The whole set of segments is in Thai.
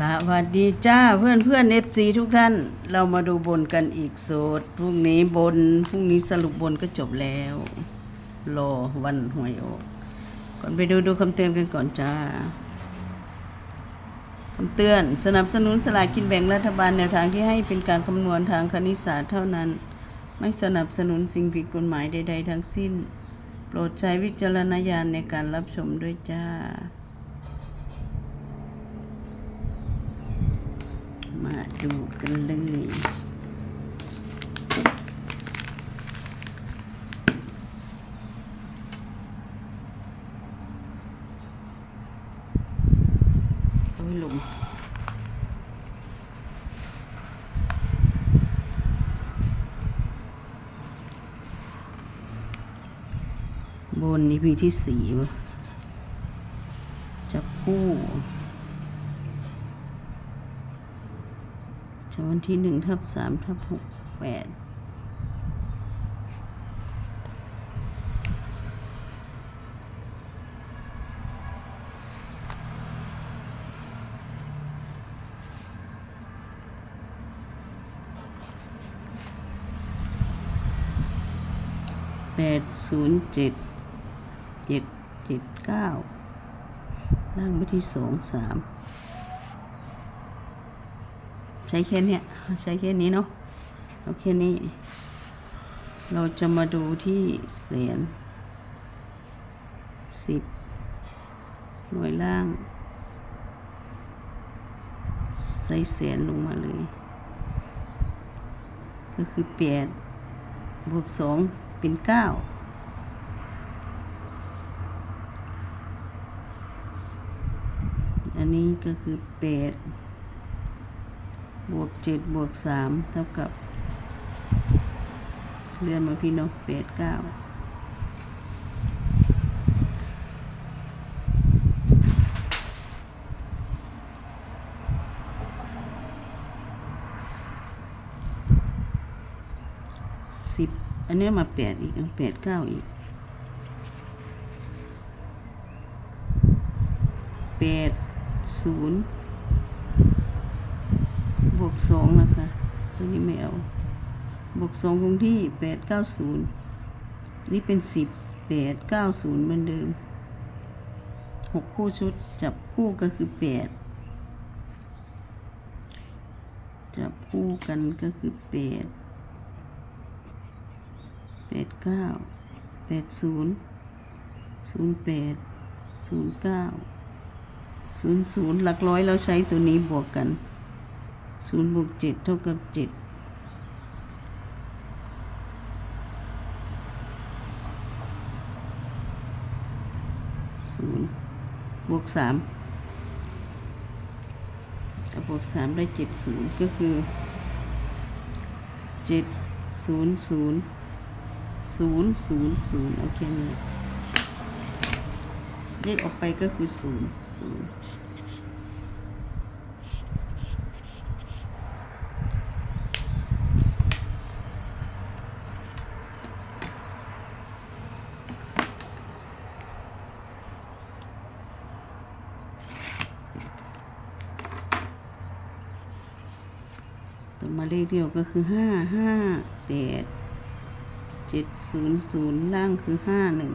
สวัสดีจ้าเพื่อนเพื่อนเอฟซีทุกท่าน เรามาดูบนกันอีกโสดพรุ่งนี้บนพรุ่งนี้สรุปบนก็จบแล้ว รอวันหวยออกก่อนไปดูดูคำเตือนกันก่อนจ้าคำเตือนสนับสนุนสลากกินแบ่งรัฐบาลแนวทางที่ให้เป็นการคำนวณทางคณิตศาสตร์เท่านั้น ไม่สนับสนุนสิ่งผิดกฎหมายใด ๆ ทั้งสิ้น โปรดใช้วิจารณญาณในการรับชมด้วยจ้า มาดูกันเลยโอ้ยลมบนนี้พีที่สี่วะจับคู่ จวันที่หนึ่งทับสามทับหกแปดแปดศูนย์เจ็ดเจ็ดเจ็ดเก้าล่างไปที่สองสาม ใช้แค่เนี้ยใช้แค่นี้เนาะโอเคนี้เราจะมาดูที่แสนสิบหน่วยล่าง ใส่แสนลงมาเลย ก็คือแปดบวกสองเป็นเก้าอันนี้ก็คือแปด บวกเจ็ดบวกสามเท่ากับ เลื่อนมาพี่น้องแปดเก้าสิบอันนี้มาแปดอีกแปดเก้าอีกแปดศูนย์ บวกสองนะคะตัวนี้ไม่เอา บวกสองคงที่แปดเก้าศูนย์นี่เป็นสิบแปดเก้าศูนย์เหมือนเดิมหกคู่ชุดจับคู่ก็คือแปดจับคู่กันก็คือแปดแปดเก้าแปดศูนย์ศูนย์แปดศูนย์เก้าศูนย์ศูนย์หลักร้อยเราใช้ตัวนี้บวกกัน ศูนย์บวกเจ็ดเท่ากับเจ็ดศูนย์บวกสามเอาบวกสามได้เจ็ดศูนย์ก็คือเจ็ดศูนย์ศูนย์ศูนย์ศูนย์ศูนย์โอเคนี้เลขออกไปก็คือศูนย์ศูนย์ เลขเดียวก็คือห้าห้าแปดเจ็ดศูนย์ศูนย์ล่างคือห้าหนึ่ง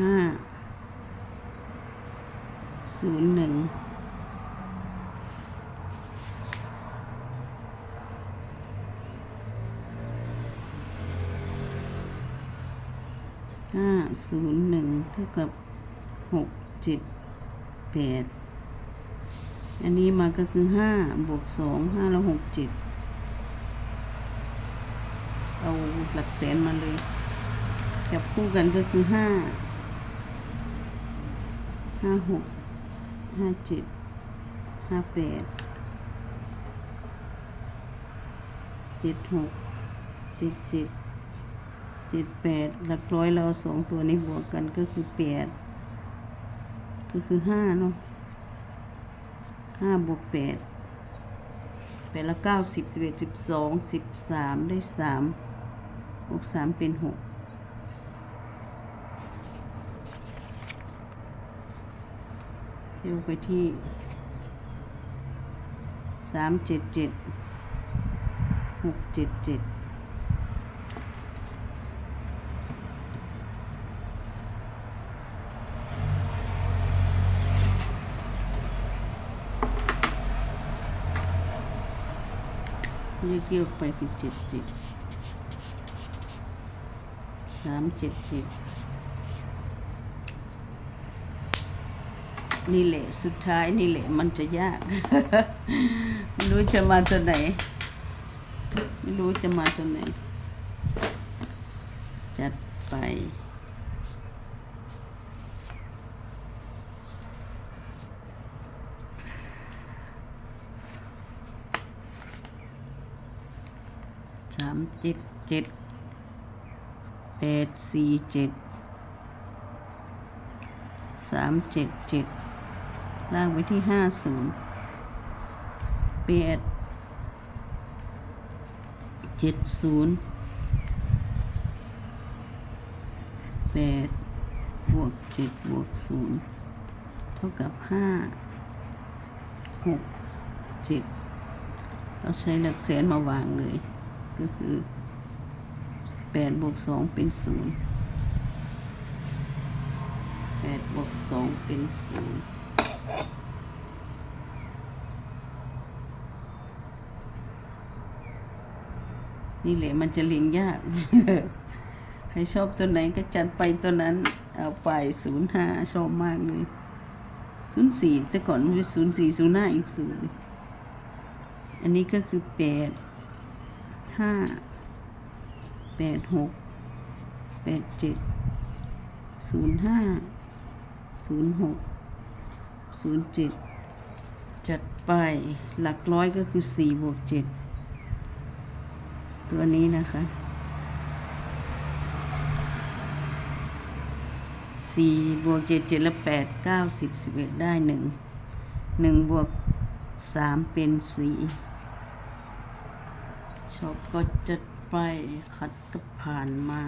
ห้าศูนย์หนึ่งห้าศูนย์หนึ่งเท่ากับหกเจ็ดแปด อันนี้มาก็คือห้าบวกสองห้าแล้วหกเจ็ดเอาหลักแสนมาเลยจับคู่กันก็คือห้าห้าหกห้าเจ็ดห้าแปดเจ็ดหกเจ็ดเจ็ดเจ็ดแปดหลักร้อยเราสองตัวนี้บวกกันก็คือแปดก็คือห้าเนาะ ห้าบวกแปดแปดละเก้าสิบสิบเอ็ดสิบสองสิบสามได้สามบวกสามเป็นหกเที่ยวไปที่สามเจ็ดเจ็ดหกเจ็ดเจ็ด ยืดเกี่ยวไปเป็นเจ็ดเจ็ดสามเจ็ดเจ็ดนี่แหละสุดท้ายนี่แหละมันจะยากไม่รู้จะมาตัวไหน ไม่รู้จะมาตัวไหน จัดไป สามเจ็ดเจ็ดแปดสี่เจ็ดสามเจ็ดเจ็ดล่างไว้ที่ห้าศูนย์แปดเจ็ดศูนย์แปดบวกเจ็ดบวกศูนย์เท่ากับห้าหกเจ็ดเราใช้หลักแสนมาวางเลย ก็คือแปดบวกสองเป็นศูนย์แปดบวกสองเป็นศูนย์นี่แหละมันจะเลี้ยงยาก ใครชอบตัวไหนก็จัดไปตัวนั้น เอาไปศูนย์ห้าชอบมากเลยศูนย์สี่แต่ก่อนมันเป็นศูนย์สี่ศูนย์ห้าอีกศูนย์เลยอันนี้ก็คือแปด ห้าแปดหกแปดเจ็ดศูนย์ห้าศูนย์หกศูนย์เจ็ดจัดไปหลักร้อยก็คือสี่บวกเจ็ดตัวนี้นะคะสี่บวกเจ็ดเจ็ดละแปดเก้าสิบสิบเอ็ดได้หนึ่งหนึ่งบวกสามเป็นสี่ ชอบก็จัดไปคัดก็ผ่านมา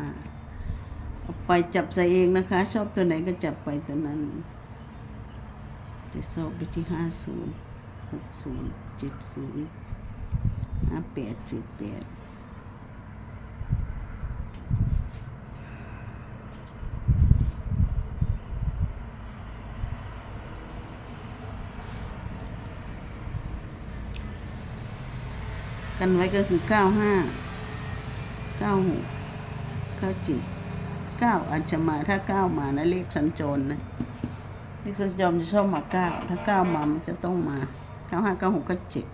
เอาไปจับใส่เองนะคะ ชอบตัวไหนก็จับไปตัวนั้น แต่ชอบไปที่ห้าศูนย์หกศูนย์เจ็ดศูนย์ห้าแปดเจ็ดแปด กันไว้ก็คือเก้าห้าเก้าหกเก้าเจ็ดเก้าอาจจะมาถ้าเก้ามานะเลขสัญจรนะเลขสัญจรจะชอบมาเก้าถ้าเก้ามามันจะต้องมาเก้าห้าเก้าหกเก้าเจ็ด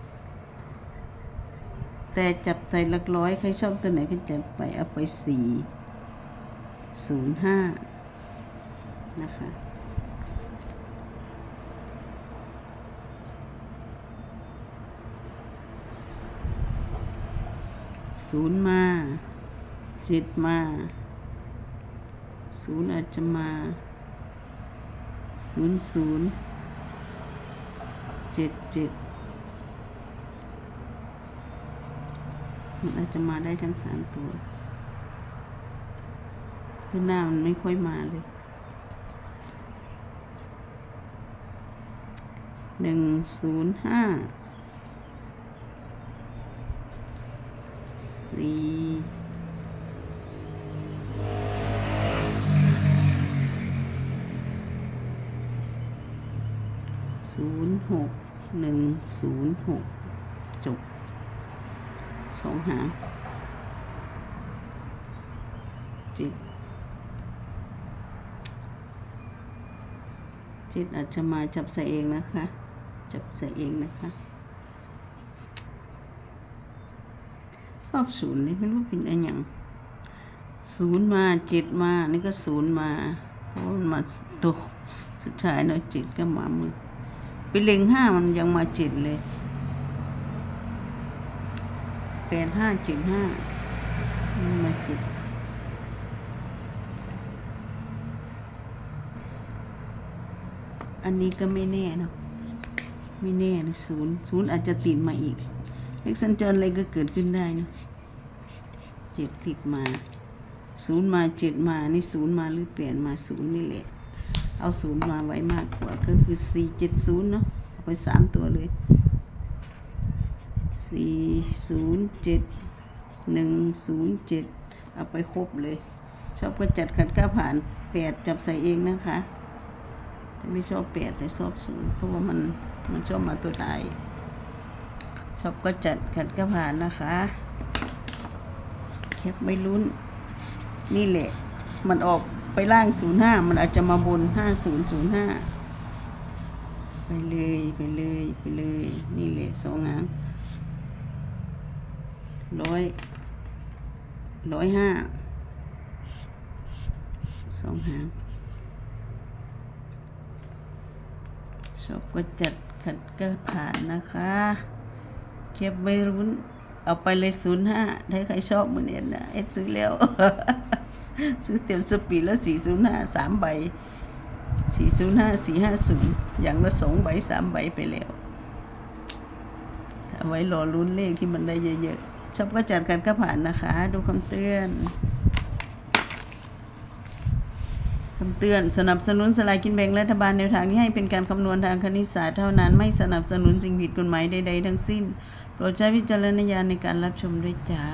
แต่จับใส่หลักร้อยใครชอบตัวไหนก็จับไปเอาไปสี่ศูนย์ห้านะคะ ศูนย์มาเจ็ดมาศูนย์อาจจะมาศูนย์ศูนย์เจ็ดเจ็ดมันอาจจะมาได้ทั้งสามตัวคือหน้ามันไม่ค่อยมาเลยหนึ่งศูนย์ห้า สี่ศูนย์หกหนึ่งศูนย์หกจบสองหาเจ็ดเจ็ดอาจจะมาจับใส่เองนะคะ จับใส่เองนะคะ อบศูนย์นี่ไม่รู้เป็นอะไรอย่างศูนย์มาเจ็ดมา นี่ก็ศูนย์มาเพราะมันมาตัวสุดท้ายเนาะเจ็ดก็มามือไปเล็งห้ามันยังมาเจ็ดเลยแปดห้าเจ็ดห้ามันมาเจ็ดอันนี้ก็ไม่แน่เนาะไม่แน่เลยศูนย์ศูนย์อาจจะติดมาอีก เลขสัญจรอะไรก็เกิดขึ้นได้นะเจ็ดติดมาศูนย์มาเจ็ดมานี่ศูนย์มาหรือเปลี่ยนมาศูนย์นี่แหละ เอาศูนย์มาไว้มากกว่าก็คือสี่เจ็ดศูนย์เนาะไปสามตัวเลยสี่ศูนย์เจ็ดหนึ่งศูนย์เจ็ดเอาไปครบเลย ชอบก็จัดขัดก็ผ่านแปดจับใส่เองนะคะแต่ไม่ชอบแปดแต่ชอบศูนย์เพราะว่ามันมันชอบมาตัวท้าย ชอบก็จัดขัดก็ผ่านนะคะแคปไม่ลุ้น นี่แหละ มันออกไปล่างศูนย์ห้ามันอาจจะมาบนห้าศูนย์ศูนย์ห้าไปเลยไปเลยไปเลย นี่แหละสองหางร้อยร้อยห้าสองหางชอบก็จัดขัดก็ผ่านนะคะ เก็บไว้รุ้น เอาไปเลยศูนย์ห้าถ้าใครชอบมือเนี้ยนะเอ็ดซื้อแล้ว ซื้อเต็มสปีดแล้วสี่ศูนย์ห้าสามใบสี่ศูนย์ห้าสี่ห้าศูนย์อย่างละสองใบสามใบไปแล้ว เอาไว้รอลุ้นเลขที่มันได้เยอะๆ ชอบก็จัดกันก็ผ่านนะคะ ดูคำเตือนคำเตือนสนับสนุนสลากกินแบ่งรัฐบาลแนวทางที่ให้เป็นการคำนวณทางคณิตศาสตร์เท่านั้นไม่สนับสนุนสิ่งผิดกฎหมายใดๆทั้งสิ้น รดใช้วิจารณญาณในการรับชมด้วยจ้า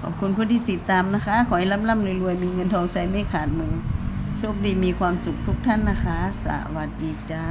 ขอบคุณผู้ที่ติดตามนะคะ ขอให้ร่ำๆรวยๆ มีเงินทองใช้ไม่ขาดมือ โชคดีมีความสุขทุกท่านนะคะ สวัสดีจ้า